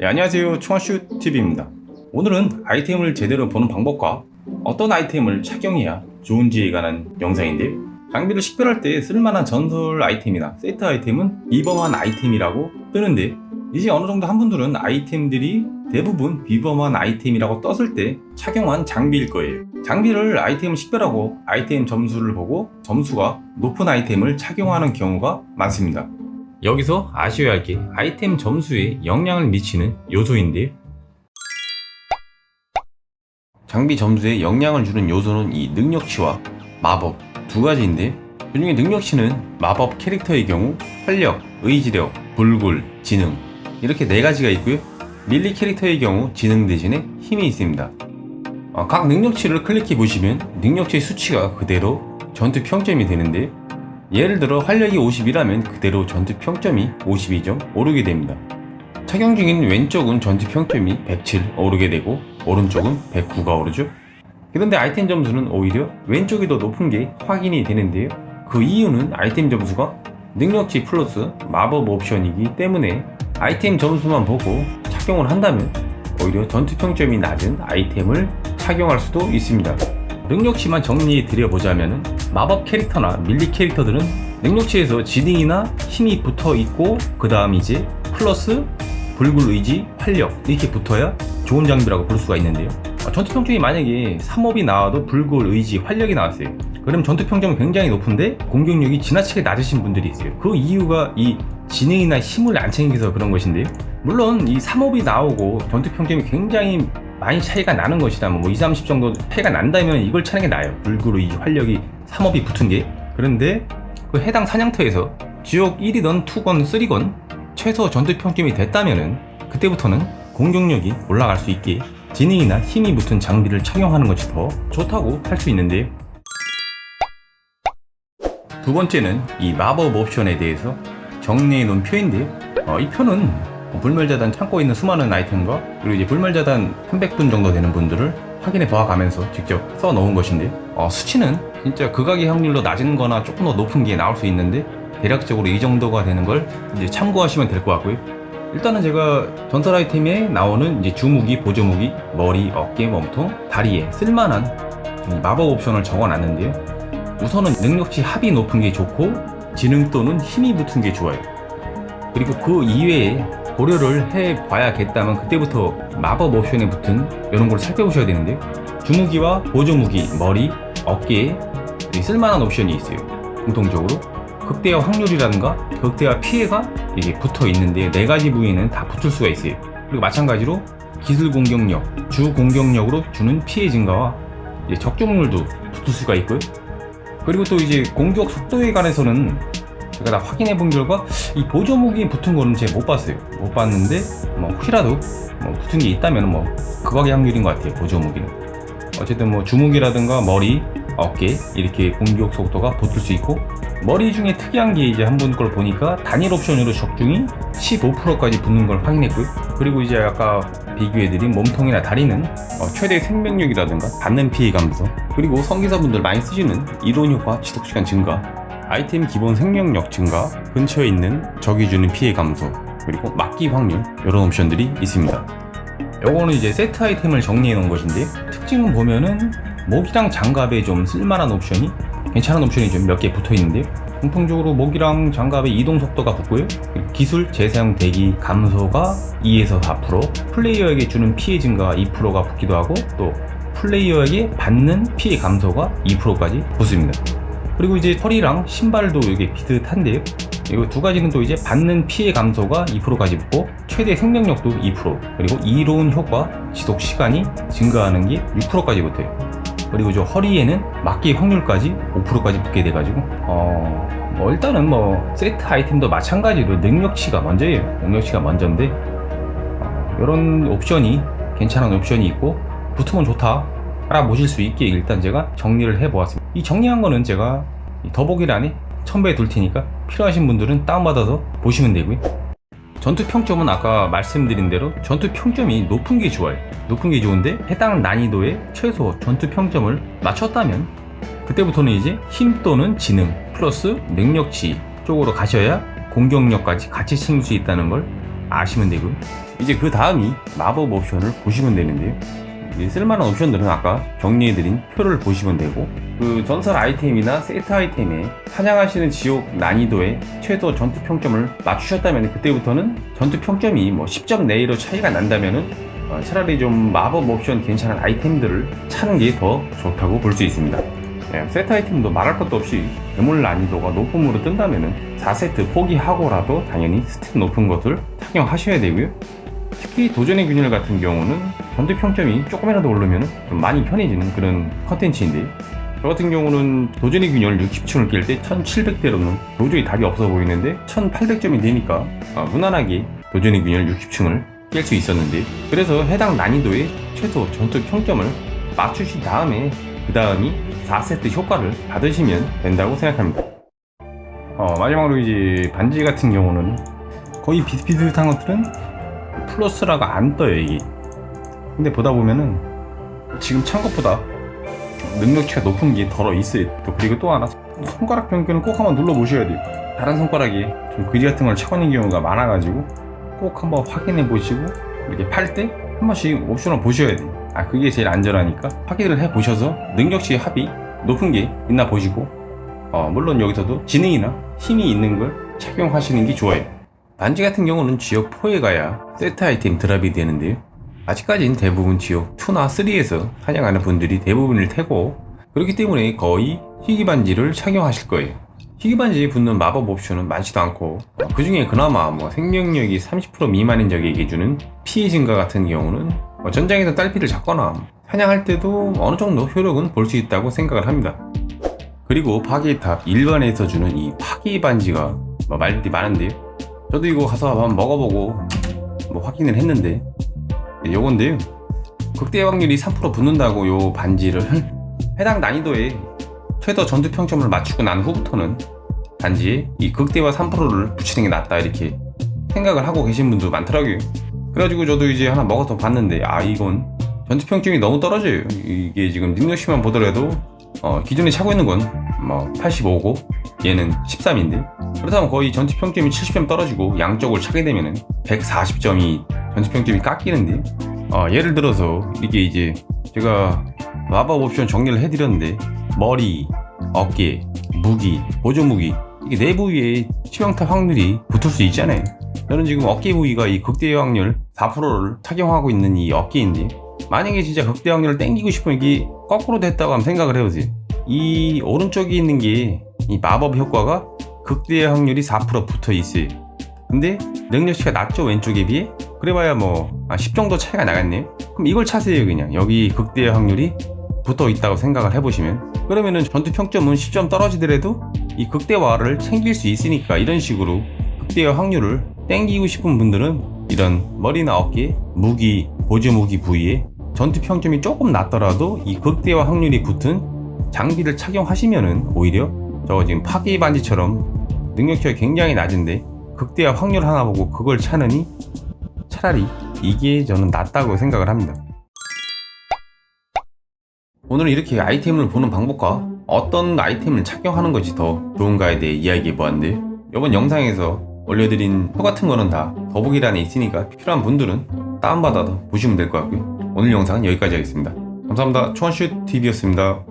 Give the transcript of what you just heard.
네, 안녕하세요. 총알슛TV입니다. 오늘은 아이템을 제대로 보는 방법과 어떤 아이템을 착용해야 좋은지에 관한 영상인데요 장비를 식별할 때 쓸만한 전설 아이템이나 세트 아이템은 비범한 아이템이라고 뜨는데 이제 어느 정도 한 분들은 아이템들이 대부분 비범한 아이템이라고 떴을 때 착용한 장비일 거예요. 장비를 아이템을 식별하고 아이템 점수를 보고 점수가 높은 아이템을 착용하는 경우가 많습니다 여기서 아셔야 할 게 아이템 점수에 영향을 미치는 요소인데요. 장비 점수에 영향을 주는 요소는 이 능력치와 마법 두 가지인데 그중에 능력치는 마법 캐릭터의 경우 활력, 의지력, 불굴, 지능 이렇게 네 가지가 있고요. 밀리 캐릭터의 경우 지능 대신에 힘이 있습니다. 어, 각 능력치를 클릭해 보시면 능력치 수치가 그대로 전투 평점이 되는데 예를 들어 활력이 50이라면 그대로 전투 평점이 52점 오르게 됩니다. 착용 중인 왼쪽은 전투 평점이 107 오르게 되고 오른쪽은 109가 오르죠. 그런데 아이템 점수는 오히려 왼쪽이 더 높은 게 확인이 되는데요. 그 이유는 아이템 점수가 능력치 플러스 마법 옵션이기 때문에 아이템 점수만 보고 착용을 한다면 오히려 전투 평점이 낮은 아이템을 착용할 수도 있습니다. 능력치만 정리해 드려보자면 마법 캐릭터나 밀리 캐릭터들은 능력치에서 지능이나 힘이 붙어 있고 그 다음 이제 플러스 불굴 의지, 활력 이렇게 붙어야 좋은 장비라고 볼 수가 있는데요. 아, 전투 평점이 만약에 3업이 나와도 불굴 의지, 활력이 나왔어요. 그럼 전투 평점이 굉장히 높은데 공격력이 지나치게 낮으신 분들이 있어요. 그 이유가 이 지능이나 힘을 안 챙겨서 그런 것인데요. 물론 이 3업이 나오고 전투 평점이 굉장히 많이 차이가 나는 것이다. 뭐 2, 30 정도 차이가 난다면 이걸 차는 게 나아요. 불구로 이 활력이 3업이 붙은 게. 그런데 그 해당 사냥터에서 지옥 1이건 2건 3건 최소 전투 평점이 됐다면은 그때부터는 공격력이 올라갈 수 있게 지능이나 힘이 붙은 장비를 착용하는 것이 더 좋다고 할 수 있는데요. 두 번째는 이 마법 옵션에 대해서 정리해 놓은 표인데요. 어, 이 표는 불멸자단 창고에 있는 수많은 아이템과 그리고 이제 불멸자단 300분 정도 되는 분들을 확인해 보아가면서 직접 써 놓은 것인데 어, 수치는 진짜 극악의 확률로 낮은 거나 조금 더 높은 게 나올 수 있는데 대략적으로 이 정도가 되는 걸 이제 참고하시면 될 것 같고요. 일단은 제가 전설 아이템에 나오는 이제 주무기, 보조무기, 머리, 어깨, 몸통, 다리에 쓸만한 이 마법 옵션을 적어놨는데요. 우선은 능력치 합이 높은 게 좋고 지능 또는 힘이 붙은 게 좋아요. 그리고 그 이외에 고려를 해봐야겠다면 그때부터 마법 옵션에 붙은 이런 걸 살펴보셔야 되는데요. 주무기와 보조무기, 머리, 어깨에 이 쓸만한 옵션이 있어요. 공통적으로 극대화 확률이라든가 극대화 피해가 이게 붙어 있는데 네 가지 부위는 다 붙을 수가 있어요. 그리고 마찬가지로 기술 공격력, 주 공격력으로 주는 피해 증가와 적중률도 붙을 수가 있고요. 그리고 또 이제 공격 속도에 관해서는 제가 다 확인해 본 결과 이 보조무기 붙은 거는 제가 못 봤어요. 못 봤는데 뭐 혹시라도 뭐 붙은 게 있다면 뭐 극악의 확률인 것 같아요. 보조무기는. 어쨌든 뭐 주무기라든가 머리, 어깨 이렇게 공격 속도가 붙을 수 있고 머리 중에 특이한 게 이제 한 분 걸 보니까 단일 옵션으로 적중이 15%까지 붙는 걸 확인했고요. 그리고 이제 아까 비교해드린 몸통이나 다리는 어, 최대 생명력이라든가 받는 피해 감소 그리고 성기사분들 많이 쓰시는 이론 효과 지속 시간 증가 아이템 기본 생명력 증가 근처에 있는 적이 주는 피해 감소 그리고 막기 확률 이런 옵션들이 있습니다. 요거는 이제 세트 아이템을 정리해 놓은 것인데 특징은 보면은 목이랑 장갑에 좀 쓸만한 옵션이 괜찮은 옵션이 좀 몇 개 붙어 있는데 공통적으로 목이랑 장갑의 이동 속도가 붙고요. 기술 재사용 대기 감소가 2에서 4% 플레이어에게 주는 피해 증가가 2%가 붙기도 하고 또 플레이어에게 받는 피해 감소가 2%까지 붙습니다 그리고 이제 허리랑 신발도 이게 비슷한데요 이거 두 가지는 또 이제 받는 피해 감소가 2%까지 붙고 최대 생명력도 2% 그리고 이로운 효과 지속 시간이 증가하는 게 6%까지 붙어요. 그리고 저 허리에는 막기 확률까지 5%까지 붙게 돼가지고 어 뭐 일단은 뭐 세트 아이템도 마찬가지로 능력치가 먼저예요. 능력치가 먼저인데 어, 이런 옵션이 괜찮은 옵션이 있고 붙으면 좋다. 알아보실 수 있게 일단 제가 정리를 해보았습니다. 이 정리한 거는 제가 이 더보기란에 첨부해 둘 테니까 필요하신 분들은 다운받아서 보시면 되고요. 전투 평점은 아까 말씀드린 대로 전투 평점이 높은 게 좋아요. 높은 게 좋은데 해당 난이도에 최소 전투 평점을 맞췄다면 그때부터는 이제 힘 또는 지능 플러스 능력치 쪽으로 가셔야 공격력까지 같이 챙길 수 있다는 걸 아시면 되고요. 이제 그 다음이 마법 옵션을 보시면 되는데요. 이제 쓸만한 옵션들은 아까 정리해드린 표를 보시면 되고 그 전설 아이템이나 세트 아이템에 사냥하시는 지옥 난이도에 최소 전투 평점을 맞추셨다면 그때부터는 전투 평점이 뭐 10점 내외로 차이가 난다면은 어, 차라리 좀 마법 옵션 괜찮은 아이템들을 차는 게 더 좋다고 볼 수 있습니다. 예, 세트 아이템도 말할 것도 없이 괴물 난이도가 높음으로 뜬다면은 4세트 포기하고라도 당연히 스탯 높은 것을 착용하셔야 되고요. 특히 도전의 균열 같은 경우는 전투 평점이 조금이라도 오르면 좀 많이 편해지는 그런 컨텐츠인데 저 같은 경우는 도전의 균열 60층을 깰 때 1700대로는 도저히 답이 없어 보이는데 1800점이 되니까 아, 무난하게 도전의 균열 60층을 깰 수 있었는데 그래서 해당 난이도의 최소 전투 평점을 맞추신 다음에 그 다음이 4세트 효과를 받으시면 된다고 생각합니다. 어, 마지막으로 이제 반지 같은 경우는 거의 비슷비슷한 것들은 플러스라가 안 떠요 이게 근데 보다 보면은 지금 찬 것보다 능력치가 높은 게 덜어 있어요 또. 그리고 또 하나 손가락 변경은 꼭 한번 눌러 보셔야 돼요. 다른 손가락에 좀 그지 같은 걸 차고 있는 경우가 많아가지고 꼭 한번 확인해 보시고 이렇게 팔 때 한 번씩 옵션을 보셔야 돼요. 아 그게 제일 안전하니까 확인을 해 보셔서 능력치 합이 높은 게 있나 보시고 어, 물론 여기서도 지능이나 힘이 있는 걸 착용하시는 게 좋아요 반지 같은 경우는 지역 4에 가야 세트 아이템 드랍이 되는데요. 아직까지는 대부분 지역 2나 3에서 사냥하는 분들이 대부분일 테고 그렇기 때문에 거의 희귀 반지를 착용하실 거예요. 희귀 반지에 붙는 마법 옵션은 많지도 않고 그 중에 그나마 뭐 생명력이 30% 미만인 적에게 주는 피해 증가 같은 경우는 뭐 전장에서 딸피를 잡거나 사냥할 때도 어느 정도 효력은 볼 수 있다고 생각을 합니다. 그리고 파괴탑 일반에서 주는 이 파괴 반지가 뭐 말들이 많은데요. 저도 이거 가서 한번 먹어보고 뭐 확인을 했는데 요건데요. 극대 확률이 3% 붙는다고 요 반지를 해당 난이도에 최저 전투 평점을 맞추고 난 후부터는 반지에 이 극대화 3%를 붙이는 게 낫다 이렇게 생각을 하고 계신 분도 많더라고요. 그래가지고 저도 이제 하나 먹어서 봤는데 아 이건 전투 평점이 너무 떨어져요. 이게 지금 능력치만 보더라도 어, 기존에 차고 있는 건 뭐 85고 얘는 13인데 그렇다면 거의 전투 평점이 70점 떨어지고 양쪽을 차게 되면은 140점이 전투 평점이 깎이는데 어, 예를 들어서 이게 이제 제가 마법 옵션 정리를 해드렸는데 머리, 어깨, 무기, 보조 무기 이게 네 부위에 치명타 확률이 붙을 수 있잖아요. 저는 지금 어깨 부위가 이 극대 확률 4%를 착용하고 있는 이 어깨인데 만약에 진짜 극대 확률을 땡기고 싶으면 이게 거꾸로 됐다고 한번 생각을 해보세요. 이 오른쪽에 있는 게 이 마법 효과가 극대의 확률이 4% 붙어 있어요. 근데 능력치가 낮죠 왼쪽에 비해? 그래봐야 뭐10 정도 차이가 나겠네요. 그럼 이걸 차세요 그냥 여기 극대의 확률이 붙어 있다고 생각을 해보시면 그러면은 전투 평점은 10점 떨어지더라도 이 극대화를 챙길 수 있으니까 이런 식으로 극대화 확률을 땡기고 싶은 분들은 이런 머리나 어깨, 무기, 보조 무기 부위에 전투 평점이 조금 낮더라도 이 극대화 확률이 붙은 장비를 착용하시면은 오히려 저거 지금 파기 반지처럼 능력치가 굉장히 낮은데 극대화 확률 하나 보고 그걸 차느니 차라리 이게 저는 낫다고 생각을 합니다. 오늘은 이렇게 아이템을 보는 방법과 어떤 아이템을 착용하는 것이 더 좋은가에 대해 이야기해 보았는데 이번 영상에서 올려드린 표 같은 거는 다 더보기란에 있으니까 필요한 분들은 다운받아서 보시면 될 것 같고요. 오늘 영상은 여기까지 하겠습니다. 감사합니다. 초원슛 TV였습니다.